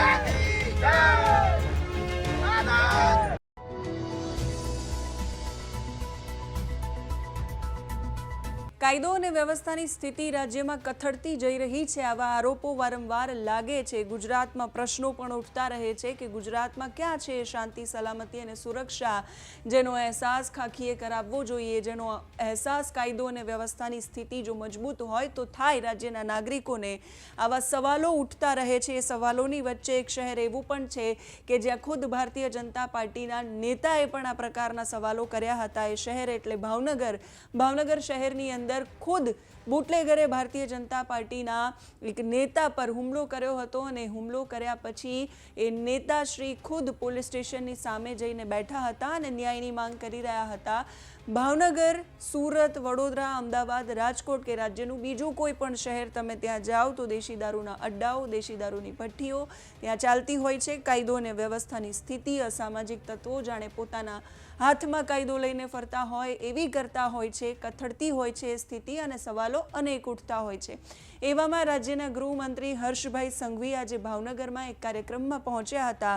Ah! કાયદો અને વ્યવસ્થાની સ્થિતિ રાજ્યમાં કથળતી જઈ રહી છે. આવા આરોપો વારંવાર લાગે છે. ગુજરાતમાં પ્રશ્નો પણ ઉઠતા રહે છે કે ગુજરાતમાં ક્યાં છે શાંતિ, સલામતી અને સુરક્ષા? જેનો અહેસાસ ખાખીએ કરાવવો જોઈએ, જેનો અહેસાસ કાયદો અને વ્યવસ્થાની સ્થિતિ જો મજબૂત હોય તો થાય રાજ્યના નાગરિકોને. આવા સવાલો ઉઠતા રહે છે. એ સવાલોની વચ્ચે એક શહેર એવું પણ છે કે જ્યાં ખુદ ભારતીય જનતા પાર્ટીના નેતાએ પણ આ પ્રકારના સવાલો કર્યા હતા. એ શહેર એટલે ભાવનગર. ભાવનગર શહેરની અંદર ખુદ બુટલેગરે ભારતીય જનતા પાર્ટીના એક નેતા પર હુમલો કર્યો હતો અને હુમલો કર્યા પછી એ નેતાશ્રી ખુદ પોલીસ સ્ટેશનની સામે જઈને બેઠા હતા અને ન્યાયની માંગ કરી રહ્યા હતા. ભાવનગર, સુરત, વડોદરા, અમદાવાદ, રાજકોટ કે રાજ્યનું બીજું કોઈ પણ શહેર તમે ત્યાં જાઓ તો દેશી દારૂના અડ્ડાઓ, દેશી દારૂની ભઠ્ઠીઓ ત્યાં ચાલતી હોય છે. કાયદો અને વ્યવસ્થાની સ્થિતિ, અસામાજિક તત્વો જાણે પોતાના હાથમાં કાયદો લઈને ફરતા હોય એવી કરતા હોય છે, કથળતી હોય છે સ્થિતિ અને સવાલો અનેક ઉઠતા હોય છે. એવામાં રાજ્યના ગૃહમંત્રી હર્ષભાઈ સંઘવી આજે ભાવનગરમાં એક કાર્યક્રમમાં પહોંચ્યા હતા.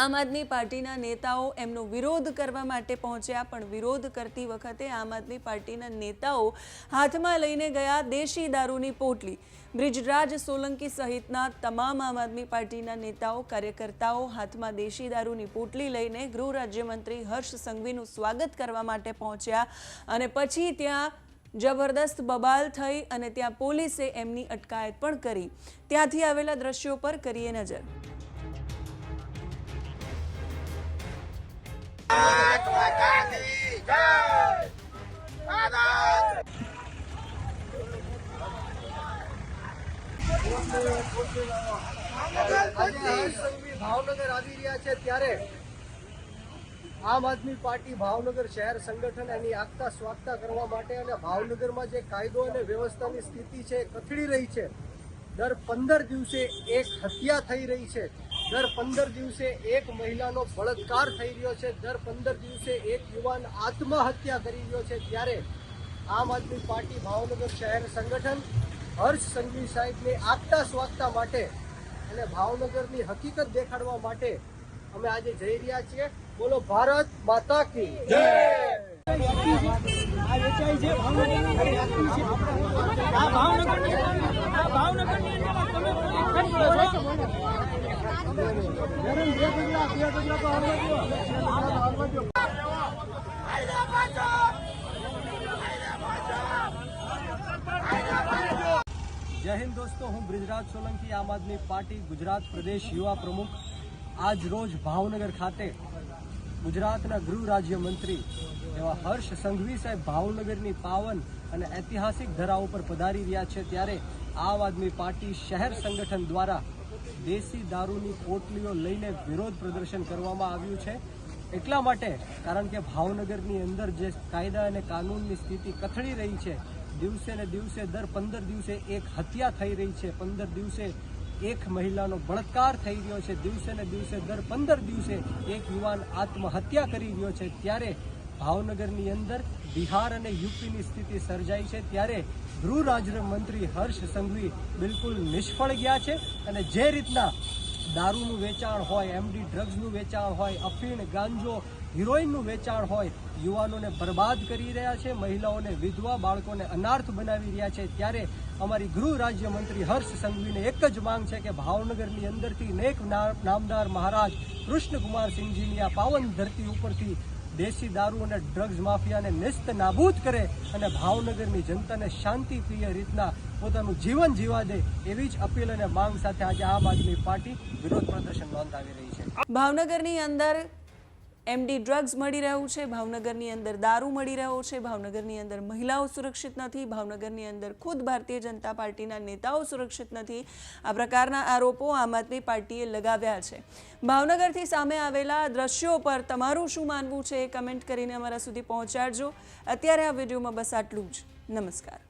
આમ આદમી પાર્ટીના નેતાઓ એમનો વિરોધ કરવા માટે પહોંચ્યા, પણ વિરોધ કરતી વખતે આમ આદમી પાર્ટીના નેતાઓ હાથમાં લઈને ગયા દેશી દારૂની પોટલી. બ્રિજરાજ સોલંકી સહિતના તમામ આમ આદમી પાર્ટીના નેતાઓ, કાર્યકર્તાઓ હાથમાં દેશી દારૂની પોટલી લઈને ગૃહ રાજ્યમંત્રી હર્ષ સંઘવીનું સ્વાગત કરવા માટે પહોંચ્યા અને પછી ત્યાં જબરદસ્ત બબાલ થઈ અને ત્યાં પોલીસે એમની અટકાયત પણ કરી. ત્યાંથી આવેલા દ્રશ્યો પર કરીએ નજર. ભાવનગર આવી રહ્યા છે ત્યારે આમ આદમી પાર્ટી ભાવનગર શહેર સંગઠન એની આગતા સ્વાગતા કરવા માટે અને ભાવનગરમાં જે કાયદો અને વ્યવસ્થાની સ્થિતિ છે કથળી રહી છે. દર પંદર દિવસે એક હત્યા થઈ રહી છે. દર પંદર દિવસે એક મહિલાનો બળાત્કાર થઈ રહ્યો છે. દર પંદર દિવસે એક યુવાન આત્મહત્યા કરી રહ્યો છે. ત્યારે આમ આદમી પાર્ટી ભાવનગર શહેર સંગઠન હર્ષ સંઘવી સાહેબની આગતા સ્વાગતા માટે અને ભાવનગરની હકીકત દેખાડવા માટે અમે આજે જઈ રહ્યા છીએ. બોલો ભારત માતા કી જય આ વેચાઈ છે ભાવનગરની ઘણી આખી છે આ ભાવનગરની આ ભાવનગરની અંદર તમે ખરી ગયો છો ગરમ બે ડગલા બે ડગલા તો હરવા દો હરવા દો જય હિન્દ દોસ્તો હું બ્રિજરાજ સોલંકી આમ આદમી પાર્ટી ગુજરાત પ્રદેશ યુવા પ્રમુખ આજ રોજ ભાવનગર ખાતે ગુજરાતના ગૃહ રાજ્ય મંત્રી એવા હર્ષ સંઘવી સાહેબ ભાવનગરની પાવન અને ઐતિહાસિક ધરાઓ પર પધારી રહ્યા છે ત્યારે આમ આદમી પાર્ટી શહેર સંગઠન દ્વારા દેશી દારૂની પોટલીઓ લઈને વિરોધ પ્રદર્શન કરવામાં આવ્યું છે. એટલા માટે કારણ કે ભાવનગરની અંદર જે કાયદા અને કાનૂનની સ્થિતિ કથળી રહી છે, દિવસે ને દિવસે દર પંદર દિવસે એક હત્યા થઈ રહી છે. પંદર દિવસે એક મહિલાનો બળાત્કાર થઈ રહ્યો છે. દિવસે ને દિવસે દર પંદર દિવસે એક યુવાન આત્મહત્યા કરી રહ્યો છે. ત્યારે ભાવનગરની અંદર બિહાર અને યુપીની સ્થિતિ સર્જાઈ છે. ત્યારે ગૃહ રાજ્ય મંત્રી હર્ષ સંઘવી બિલકુલ નિષ્ફળ ગયા છે અને જે રીતના દારૂનું વેચાણ હોય એમડી ડ્રગ્સનું વેચાણ હોય, અફીણ, ગાંજો, હિરોઈનનું વેચાણ હોય, યુવાનોને બરબાદ કરી રહ્યા છે. મહિલાઓને વિધવા, બાળકોને અનાર્થ બનાવી રહ્યા છે. ત્યારે અમારી ગૃહ રાજ્યમંત્રી હર્ષ સંઘવીને એક જ માંગ છે કે ભાવનગરની અંદરથી નેક નામદાર મહારાજ કૃષ્ણકુમાર સિંહજીની આ પાવન ધરતી ઉપરથી દેશી દારૂ અને ડ્રગ્સ માફિયાને નેસ્ત નાબૂદ કરે અને ભાવનગરની જનતાને શાંતિપ્રિય રીતના પોતાનું જીવન જીવા દે એવી જ અપીલ અને માંગ સાથે આજે આમ આદમી પાર્ટી વિરોધ પ્રદર્શન નોંધાવી રહી છે. ભાવનગરની અંદર એમડી ડ્રગ્સ મળી રહ્યું છે, ભાવનગરની અંદર દારૂ મળી રહ્યો છે, ભાવનગરની અંદર મહિલાઓ સુરક્ષિત નથી, ભાવનગરની અંદર ખુદ ભારતીય જનતા પાર્ટીના નેતાઓ સુરક્ષિત નથી. આ પ્રકારના આરોપો આમ આદમી પાર્ટીએ લગાવ્યા છે. ભાવનગરથી સામે આવેલા દ્રશ્યો પર તમારું શું માનવું છે કમેન્ટ કરીને અમારા સુધી પહોંચાડજો. અત્યારે આ વિડીયોમાં બસ આટલું જ. નમસ્કાર.